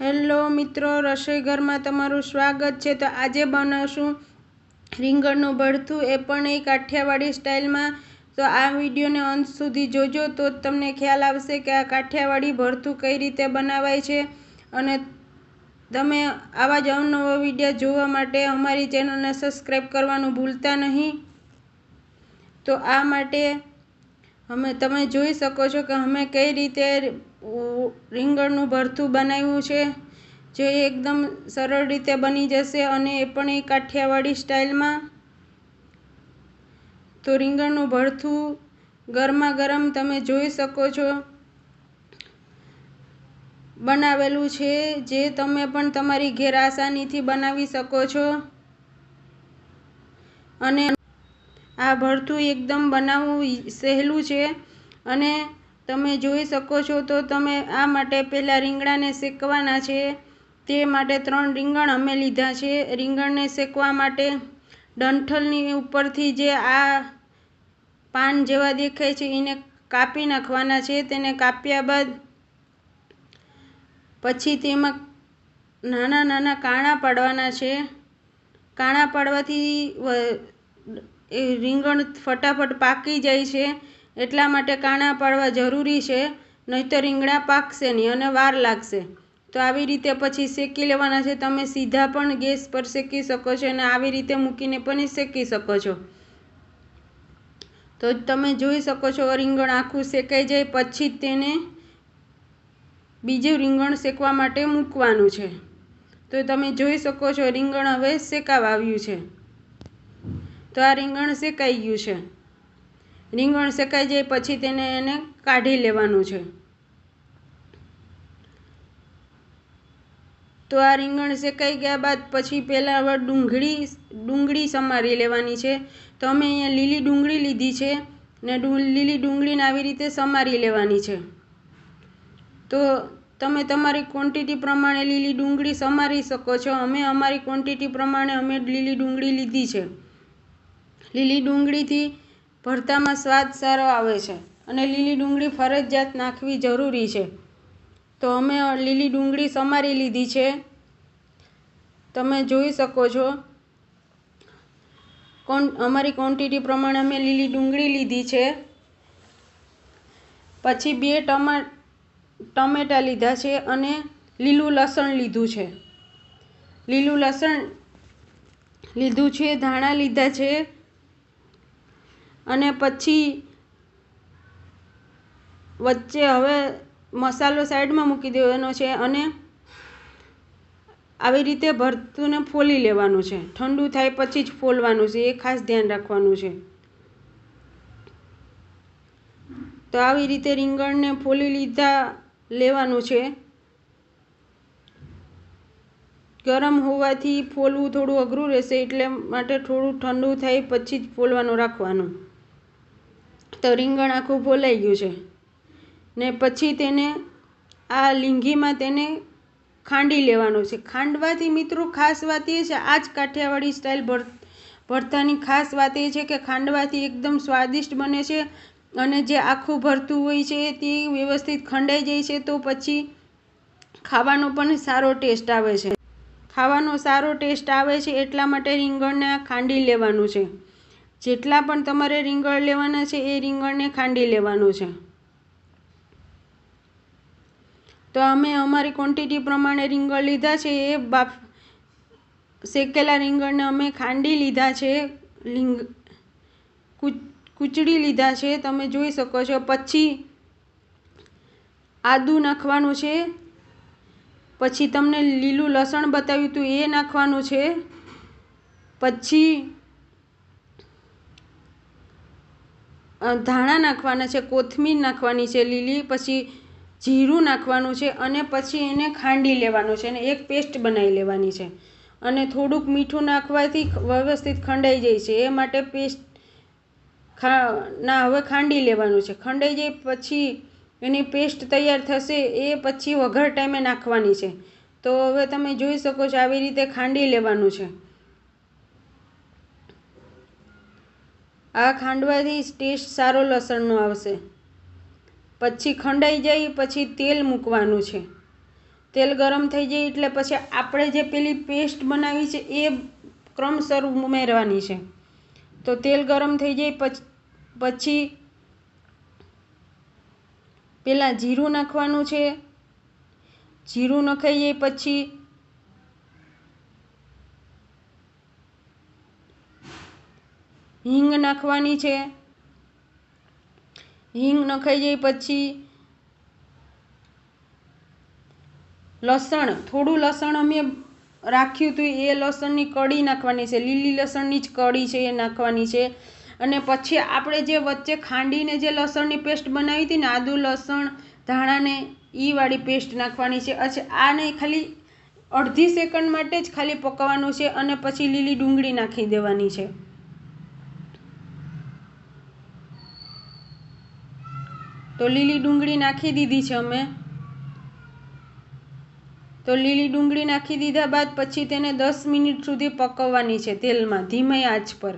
Hello મિત્રો, રસોઈ ઘરમાં તમારું સ્વાગત છે. તો આજે બનાવશું રીંગણનું ભરથું. એ પણ એક કાઠિયાવાડી સ્ટાઇલમાં. તો આ વિડીયોને અંત સુધી જોજો. તો તમને ખ્યાલ આવશે કે આ કાઠિયાવાડી ભરથું કઈ રીતે બનાવાય છે. અને તમે આવા જ અવનવો વીડિયો જોવા માટે અમારી ચેનલને સબસ્ક્રાઈબ કરવાનું ભૂલતા નહીં. તો આ માટે અમે, તમે જોઈ શકો છો કે અમે કઈ રીતે રીંગણનું ભરથું બનાવ્યું છે, જે એકદમ સરળ રીતે બની જશે અને એ પણ એ કાઠિયાવાડી સ્ટાઇલમાં. તો રીંગણનું ભરથું ગરમા ગરમ તમે જોઈ શકો છો. બનાવેલું છે, જે તમે પણ તમારી ઘેર આસાનીથી બનાવી શકો છો. અને આ ભરથું એકદમ બનાવવું સહેલું છે અને તમે જોઈ શકો છો તો તમે આ માટે પહેલાં રીંગણાને શેકવાના છે. તે માટે ત્રણ રીંગણ અમે લીધા છે. રીંગણને શેકવા માટે ડંઠલની ઉપરથી જે આ પાન જેવા દેખાય છે, એને કાપી નાખવાના છે. તેને કાપ્યા બાદ પછી તેમાં નાના નાના કાણા પાડવાના છે. કાણા પાડવાથી રીંગણ ફટાફટ પાકી જાય છે. એટલા માટે કાણા પાડવા જરૂરી છે નહીં તો રીંગણા પાકશે નહીં અને વાર લાગશે. તો આવી રીતે પછી શેકી લેવાના છે. તમે સીધા પણ ગેસ પર શેકી શકો છો અને આવી રીતે મૂકીને પણ શેકી શકો છો. તો તમે જોઈ શકો છો, રીંગણ આખું શેકાઈ જાય પછી તેને બીજું રીંગણ શેકવા માટે મૂકવાનું છે. તો તમે જોઈ શકો છો, રીંગણ હવે શેકાવા આવ્યું છે. તો આ રીંગણ શેકાઈ ગયું છે. રીંગણ શેકાઈ જાય પછી તેને એને કાઢી લેવાનું છે. તો આ રીંગણ શેકાઈ ગયા બાદ પછી પહેલાં હવે ડુંગળી ડુંગળી સમારી લેવાની છે. તો અમે અહીંયા લીલી ડુંગળી લીધી છે ને લીલી ડુંગળીને આવી રીતે સમારી લેવાની છે. તો તમે તમારી ક્વોન્ટિટી પ્રમાણે લીલી ડુંગળી સમારી શકો છો. અમે અમારી ક્વોન્ટિટી પ્રમાણે અમે લીલી ડુંગળી લીધી છે. લીલી ડુંગળીથી ભરતામાં સ્વાદ સારો આવે છે અને લીલી ડુંગળી ફરજિયાત નાખવી જરૂરી છે. તો અમે લીલી ડુંગળી સમારી લીધી છે. તમે જોઈ શકો છો. કોન, અમારી ક્વોન્ટિટી પ્રમાણે અમે લીલી ડુંગળી લીધી છે. પછી બે ટમા, ટમેટાં લીધા છે અને લીલું લસણ લીધું છે. લીલું લસણ લીધું છે, ધાણા લીધા છે. અને પછી વચ્ચે હવે મસાલો સાઈડમાં મૂકી દેવાનો છે અને આવી રીતે ભરતુંને ફોલી લેવાનું છે. ઠંડુ થાય પછી જ ફોલવાનું છે. એ ખાસ ધ્યાન રાખવાનું છે. તો આવી રીતે રીંગણને ફોલી લીધા લેવાનું છે. ગરમ હોવાથી ફોલવું થોડું અઘરું રહેશે એટલે માટે થોડું ઠંડુ થાય પછી જ ફોલવાનું રાખવાનું. તો રીંગણ આખું ફોલાઈ ગયું છે. ને પછી તેને આ લીંગીમાં તેને ખાંડી લેવાનું છે. ખાંડવાથી મિત્રો ખાસ વાત એ છે આ જ કાઠિયાવાડી સ્ટાઇલ ભર, ભરતાની ખાસ વાત એ છે કે ખાંડવાથી એકદમ સ્વાદિષ્ટ બને છે અને જે આખું ભરતું હોય છે તે વ્યવસ્થિત ખંડાઈ જાય છે તો પછી ખાવાનો પણ સારો ટેસ્ટ આવે છે. ખાવાનો સારો ટેસ્ટ આવે છે એટલા માટે રીંગણને ખાંડી લેવાનું છે. જેટલા પણ તમારે રીંગણ લેવાના છે, એ રીંગણને ખાંડી લેવાનું છે. તો અમે અમારી ક્વોન્ટિટી પ્રમાણે રીંગણ લીધા છે, એ બાફ, શેકેલા રીંગણને અમે ખાંડી લીધા છે, લીંગ કૂચડી લીધા છે, તમે જોઈ શકો છો. પછી આદું નાખવાનું છે, પછી તમને લીલું લસણ બતાવ્યું હતું, એ નાખવાનું છે. પછી ધાણા નાખવાના છે, કોથમીર નાખવાની છે, લીલી, પછી જીરું નાખવાનું છે અને પછી એને ખાંડી લેવાનું છે અને એક પેસ્ટ બનાવી લેવાની છે. અને થોડુંક મીઠું નાખવાથી વ્યવસ્થિત ખંડાઈ જાય છે. એ માટે પેસ્ટ ખા, ના, હવે ખાંડી લેવાનું છે. ખંડાઈ જાય પછી એની પેસ્ટ તૈયાર થશે, એ પછી વઘાર ટાઈમે નાખવાની છે. તો હવે તમે જોઈ શકો છો, આવી રીતે ખાંડી લેવાનું છે. આ ખાંડવાથી ટેસ્ટ સારો લસણનો આવશે. પછી ખંડાઈ જાય, પછી તેલ મૂકવાનું છે. તેલ ગરમ થઈ જાય એટલે પછી આપણે જે પેલી પેસ્ટ બનાવી છે એ ક્રમસર ઉમેરવાની છે. તો તેલ ગરમ થઈ જાય, પછી પહેલાં જીરું નાખવાનું છે. જીરું નખાઈ જાય, પછી હિંગ નાખવાની છે. હિંગ નખાઈ જાય પછી લસણ, થોડું લસણ અમે રાખ્યું હતું એ લસણની કડી નાખવાની છે. લીલી લસણની જ કડી છે એ નાખવાની છે. અને પછી આપણે જે વચ્ચે ખાંડીને જે લસણની પેસ્ટ બનાવી હતી ને આદુ લસણ, ધાણાને એ પેસ્ટ નાખવાની છે. અચ્છા, આને ખાલી અડધી સેકન્ડ માટે જ ખાલી પકાવવાનું છે અને પછી લીલી ડુંગળી નાખી દેવાની છે. તો લીલી ડુંગળી નાખી દીધી છે અમે. તો લીલી ડુંગળી નાખી દીધા બાદ પછી તેને દસ મિનિટ સુધી પકવવાની છે તેલમાં, ધીમે આંચ પર.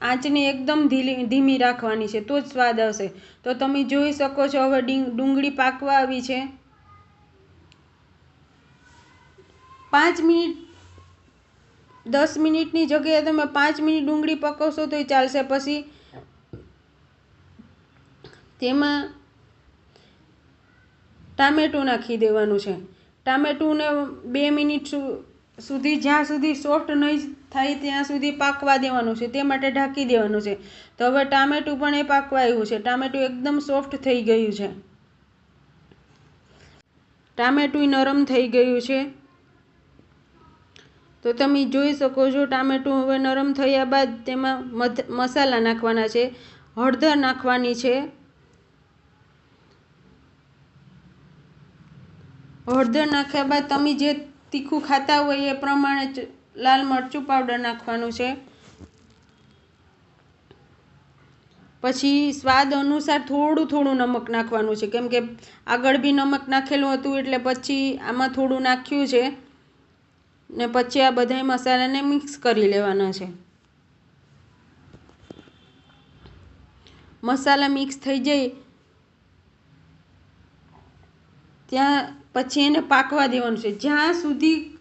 આંચને એકદમ ધીલી, ધીમી રાખવાની છે, તો જ સ્વાદ આવશે. તો તમે જોઈ શકો છો, હવે ડુંગળી પાકવા આવી છે. પાંચ મિનિટ, દસ મિનિટની જગ્યાએ તમે પાંચ મિનિટ ડુંગળી પકવશો તો એ ચાલશે. પછી તેમાં ટામેટું નાખી દેવાનું છે. ટામેટુંને બે મિનિટ સુધી જ્યાં સુધી સોફ્ટ નહીં થાય ત્યાં સુધી પાકવા દેવાનું છે. તે માટે ઢાંકી દેવાનું છે. તો હવે ટામેટું પણ એ પાકવા આવ્યું છે. ટામેટું એકદમ સોફ્ટ થઈ ગયું છે. ટામેટું નરમ થઈ ગયું છે. તો તમે જોઈ શકો છો ટામેટું હવે નરમ થયા બાદ તેમાં મસાલા નાખવાના છે. હળદર નાખવાની છે. હળદર નાખ્યા બાદ તમે જે તીખું ખાતા હોય એ પ્રમાણે લાલ મરચું પાવડર નાખવાનું છે. પછી સ્વાદ અનુસાર થોડું થોડું નમક નાખવાનું છે. કેમ કે આગળ બી નમક નાખેલું હતું એટલે પછી આમાં થોડું નાખ્યું છે ને પછી આ બધા મસાલાને મિક્સ કરી લેવાના છે. મસાલા મિક્સ થઈ જાય ત્યાં પછી એને પાકવા દેવાનું છે. જ્યાં સુધી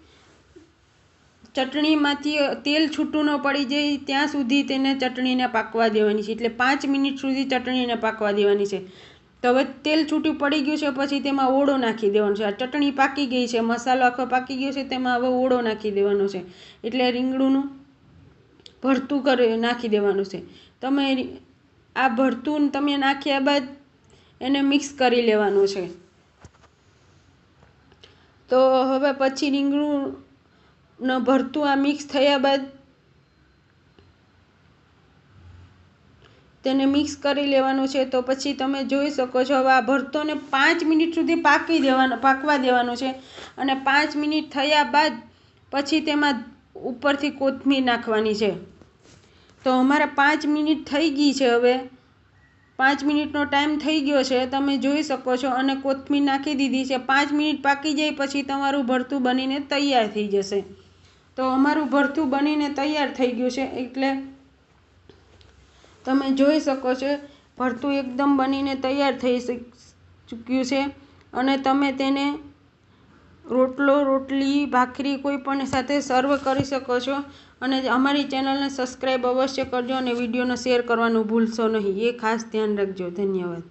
ચટણીમાંથી તેલ છૂટું ન પડી જાય, ત્યાં સુધી તેને ચટણીને પાકવા દેવાની છે. એટલે પાંચ મિનિટ સુધી ચટણીને પાકવા દેવાની છે. તો હવે તેલ છૂટું પડી ગયું છે, પછી તેમાં ઓળો નાખી દેવાનો છે. આ ચટણી પાકી ગઈ છે, મસાલો આખો પાકી ગયો છે, તેમાં હવે ઓળો નાખી દેવાનો છે. એટલે રીંગણુંનું ભરતું કરી, નાખી દેવાનું છે. તમે આ ભરતું તમે નાખ્યા બાદ એને મિક્સ કરી લેવાનું છે. તો હવે પછી રીંગણું ભરતું, આ મિક્સ થયા બાદ તેને મિક્સ કરી લેવાનું છે. તો પછી તમે જોઈ શકો છો, હવે આ ભરતોને પાંચ મિનિટ સુધી પાકી દેવાનો, પાકવા દેવાનું છે. અને પાંચ મિનિટ થયા બાદ પછી તેમાં ઉપરથી કોથમીર નાખવાની છે. તો અમારા પાંચ મિનિટ થઈ ગઈ છે હવે. પાંચ મિનિટનો ટાઈમ થઈ ગયો છે, તમે જોઈ શકો છો અને કોથમીર નાખી દીધી છે. પાંચ મિનિટ પાકી જાય પછી તમારું ભરતું બનીને તૈયાર થઈ જશે. તો અમારું ભરતું બનીને તૈયાર થઈ ગયું છે, એટલે તમે જોઈ શકો છો, ભરતું એકદમ બનીને તૈયાર થઈ ચૂક્યું છે. અને તમે તેને રોટલો, રોટલી, ભાખરી કોઈ પણ સાથે સર્વ કરી શકો છો. અને અમારી ચેનલને સબસ્ક્રાઈબ અવશ્ય કરજો અને વિડીયોને શેર કરવાનું ભૂલશો નહીં. એ ખાસ ધ્યાન રાખજો. ધન્યવાદ.